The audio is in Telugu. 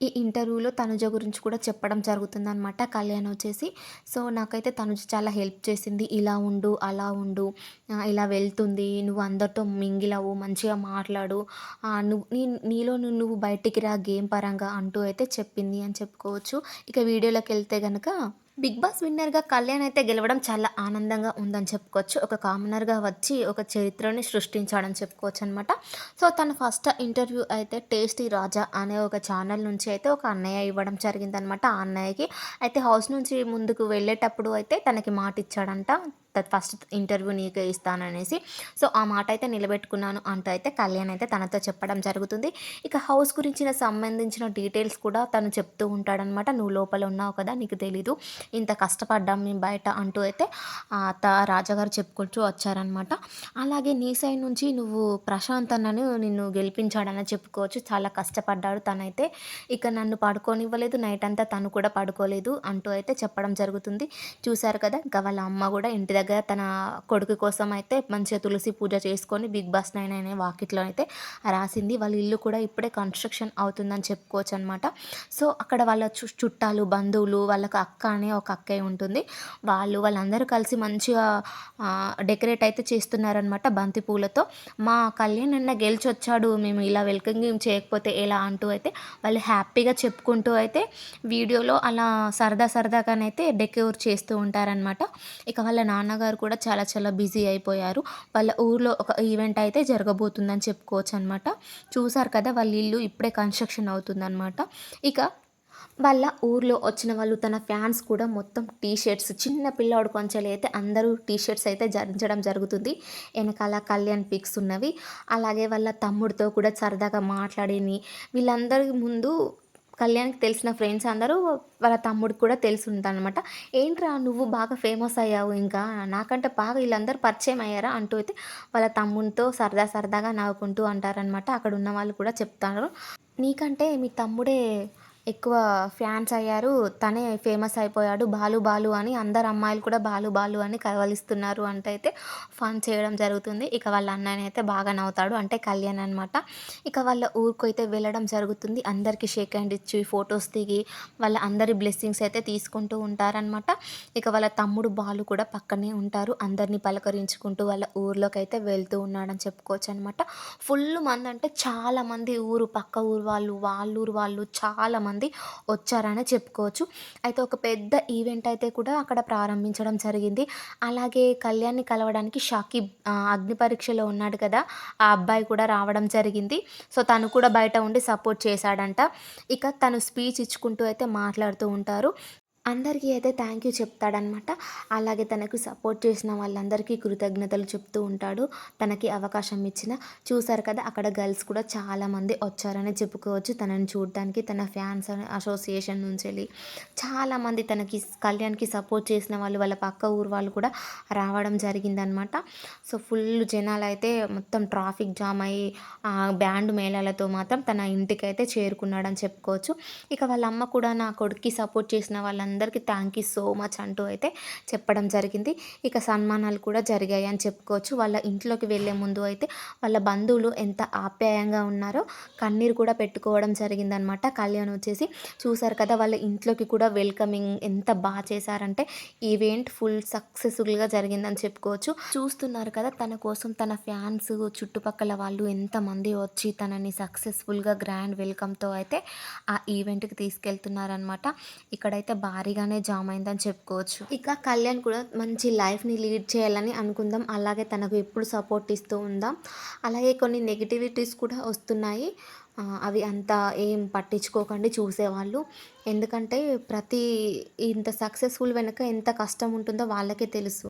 ఈ ఇంటర్వ్యూలో తనుజ గురించి కూడా చెప్పడం జరుగుతుందనమాట కళ్యాణ్ వచ్చేసి. సో నాకైతే తనుజ చాలా హెల్ప్ చేసింది. ఇలా ఉండు అలా ఉండు ఇలా వెళ్తుంది నువ్వు అందరితో మింగిలవు మంచిగా మాట్లాడు నువ్వు నీ నీలో నువ్వు నువ్వు బయటికి రా గేమ్ పరంగా అంటూ అయితే చెప్పింది అని చెప్పుకోవచ్చు. ఇక వీడియోలోకి వెళ్తే కనుక బిగ్ బాస్ విన్నర్గా కళ్యాణ్ అయితే గెలవడం చాలా ఆనందంగా ఉందని చెప్పుకోవచ్చు. ఒక కామనర్గా వచ్చి ఒక చరిత్రని సృష్టించాడని చెప్పుకోవచ్చు అనమాట సో తన ఫస్ట్ ఇంటర్వ్యూ అయితే టేస్టీ రాజా అనే ఒక ఛానల్ నుంచి అయితే ఒక అన్నయ్య ఇవ్వడం జరిగిందనమాట ఆ అన్నయ్యకి అయితే హౌస్ నుంచి ముందుకు వెళ్ళేటప్పుడు అయితే తనకి మాట ఇచ్చాడంట ఫస్ట్ ఇంటర్వ్యూ నీకే ఇస్తాననేసి. సో ఆ మాట అయితే నిలబెట్టుకున్నాను. అంటూ అయితే కళ్యాణ్ అయితే తనతో చెప్పడం జరుగుతుంది. ఇక హౌస్ గురించిన సంబంధించిన డీటెయిల్స్ కూడా తను చెప్తూ ఉంటాడనమాట. నువ్వు లోపల ఉన్నావు కదా నీకు తెలీదు. ఇంత కష్టపడ్డాం మేము బయట అంటూ అయితే త రాజాగారు చెప్పుకుంటూ వచ్చారనమాట. అలాగే నీ సైడ్ నుంచి నువ్వు ప్రశాంత్ అన్నను నిన్ను గెలిపించాడని చెప్పుకోవచ్చు. చాలా కష్టపడ్డాడు తనైతే. ఇక నన్ను పడుకోనివ్వలేదు. నైట్ అంతా తను కూడా పడుకోలేదు అంటూ అయితే చెప్పడం జరుగుతుంది. చూశారు కదా ఇంకా వాళ్ళ అమ్మ కూడా ఇంటి దగ్గర తన కొడుకు కోసం అయితే మంచిగా తులసి పూజ చేసుకొని బిగ్ బాస్ నైన్ అనే వాకిట్లో అయితే రాసింది. వాళ్ళ ఇల్లు కూడా ఇప్పుడే కన్స్ట్రక్షన్ అవుతుందని చెప్పుకోవచ్చు అనమాట సో అక్కడ వాళ్ళ చు చుట్టాలు బంధువులు వాళ్ళకి అక్క అనే ఒక అక్కయ్య ఉంటుంది. వాళ్ళు వాళ్ళందరూ కలిసి మంచిగా డెకరేట్ అయితే చేస్తున్నారనమాట బంతి పూలతో. మా కళ్యాణ్ అన్న గెలిచొచ్చాడు మేము ఇలా వెల్కమింగ్ చేయకపోతే ఎలా అంటూ అయితే వాళ్ళు హ్యాపీగా చెప్పుకుంటూ అయితే వీడియోలో అలా సరదా సరదాగానైతే డెకోర్ చేస్తూ ఉంటారనమాట ఇక వాళ్ళ నాన్న నాన్నగారు కూడా చాలా చాలా బిజీ అయిపోయారు. వాళ్ళ ఊర్లో ఒక ఈవెంట్ అయితే జరగబోతుందని చెప్పుకోవచ్చు అనమాట చూసారు కదా వాళ్ళ ఇల్లు ఇప్పుడే కన్స్ట్రక్షన్ అవుతుందన్నమాట ఇక వాళ్ళ ఊర్లో వచ్చిన వాళ్ళు తన ఫ్యాన్స్ కూడా మొత్తం టీ షర్ట్స్ చిన్న పిల్లవాడు కొంచెం అయితే అందరూ టీ షర్ట్స్ అయితే ధరించడం జరుగుతుంది. వెనకాల కళ్యాణ్ పిక్స్ ఉన్నవి. అలాగే వాళ్ళ తమ్ముడితో కూడా సరదాగా మాట్లాడిని. వీళ్ళందరి ముందు కళ్యాణ్కి తెలిసిన ఫ్రెండ్స్ అందరూ వాళ్ళ తమ్ముడికి కూడా తెలిసి అనమాట ఏంట్రా నువ్వు బాగా ఫేమస్ అయ్యావు ఇంకా? నాకంటే బాగా వీళ్ళందరూ పరిచయం అయ్యారా? అంటూ అయితే వాళ్ళ తమ్ముడితో సరదా సరదాగా నవ్వుకుంటూ అంటారనమాట అక్కడ ఉన్న వాళ్ళు కూడా చెప్తారు. నీకంటే మీ తమ్ముడే ఎక్కువ ఫ్యాన్స్ అయ్యారు. తనే ఫేమస్ అయిపోయాడు. బాలు బాలు అని అందరు అమ్మాయిలు కూడా బాలు బాలు అని కవలిస్తున్నారు అంటే అయితే ఫన్ చేయడం జరుగుతుంది. ఇక వాళ్ళ అన్నయ్య అయితే బాగా నవ్వుతాడు. అంటే కళ్యాణ్ అనమాట ఇక వాళ్ళ ఊరికి అయితే వెళ్ళడం జరుగుతుంది. అందరికీ షేక్ హ్యాండ్ ఇచ్చి ఫొటోస్ దిగి వాళ్ళ అందరి బ్లెస్సింగ్స్ అయితే తీసుకుంటూ ఉంటారనమాట ఇక వాళ్ళ తమ్ముడు బాలు కూడా పక్కనే ఉంటారు. అందరినీ పలకరించుకుంటూ వాళ్ళ ఊర్లోకి అయితే వెళ్తూ ఉన్నాడని చెప్పుకోవచ్చు అనమాట ఫుల్ మంది అంటే చాలా మంది ఊరు పక్క ఊరు వాళ్ళు వాళ్ళ ఊరు వాళ్ళు చాలా మంది వచ్చారని చెప్పుకోవచ్చు. అయితే ఒక పెద్ద ఈవెంట్ అయితే కూడా అక్కడ ప్రారంభించడం జరిగింది. అలాగే కళ్యాణ్ని కలవడానికి షాకిబ్ అగ్ని పరీక్షలో ఉన్నాడు కదా ఆ అబ్బాయి కూడా రావడం జరిగింది. సో తను కూడా బయట ఉండి సపోర్ట్ చేశాడంట. ఇక తను స్పీచ్ ఇచ్చుకుంటూ అయితే మాట్లాడుతూ ఉంటారు. అందరికీ అయితే థ్యాంక్ యూ చెప్తాడనమాట అలాగే తనకు సపోర్ట్ చేసిన వాళ్ళందరికీ కృతజ్ఞతలు చెప్తూ ఉంటాడు. తనకి అవకాశం ఇచ్చిన. చూసారు కదా అక్కడ గర్ల్స్ కూడా చాలామంది వచ్చారని చెప్పుకోవచ్చు. తనని చూడడానికి తన ఫ్యాన్స్ అసోసియేషన్ నుంచి వెళ్ళి చాలామంది తనకి కళ్యాణ్కి సపోర్ట్ చేసిన వాళ్ళు వాళ్ళ పక్క ఊరు వాళ్ళు కూడా రావడం జరిగిందనమాట సో ఫుల్ జనాలు అయితే మొత్తం ట్రాఫిక్ జామ్ అయ్యి ఆ బ్యాండ్ మేళాలతో మాత్రం తన ఇంటికి అయితే చేరుకున్నాడని చెప్పుకోవచ్చు. ఇక వాళ్ళ అమ్మ కూడా నా కొడుక్కి సపోర్ట్ చేసిన అందరికీ థ్యాంక్ యూ సో మచ్ అంటూ అయితే చెప్పడం జరిగింది. ఇక సన్మానాలు కూడా జరిగాయి అని చెప్పుకోవచ్చు. వాళ్ళ ఇంట్లోకి వెళ్ళే ముందు అయితే వాళ్ళ బంధువులు ఎంత ఆప్యాయంగా ఉన్నారో కన్నీరు కూడా పెట్టుకోవడం జరిగిందనమాట కళ్యాణ్ వచ్చేసి చూసారు కదా వాళ్ళ ఇంట్లోకి కూడా వెల్కమింగ్ ఎంత బాగా చేశారంటే ఈవెంట్ ఫుల్ సక్సెస్ఫుల్గా జరిగిందని చెప్పుకోవచ్చు. చూస్తున్నారు కదా తన కోసం తన ఫ్యాన్స్ చుట్టుపక్కల వాళ్ళు ఎంతమంది వచ్చి తనని సక్సెస్ఫుల్గా గ్రాండ్ వెల్కమ్తో అయితే ఆ ఈవెంట్కి తీసుకెళ్తున్నారనమాట ఇక్కడైతే భారీగానే జామ్ అయిందని చెప్పుకోవచ్చు. ఇక కళ్యాణ్ కూడా మంచి లైఫ్ని లీడ్ చేయాలని అనుకుందాం. అలాగే తనకు ఎప్పుడు సపోర్ట్ ఇస్తూ ఉందాం. అలాగే కొన్ని నెగిటివిటీస్ కూడా వస్తున్నాయి. అవి అంత ఏం పట్టించుకోకండి చూసేవాళ్ళు. ఎందుకంటే ప్రతి ఇంత సక్సెస్ఫుల్ వెనుక ఎంత కష్టం ఉంటుందో వాళ్ళకే తెలుసు.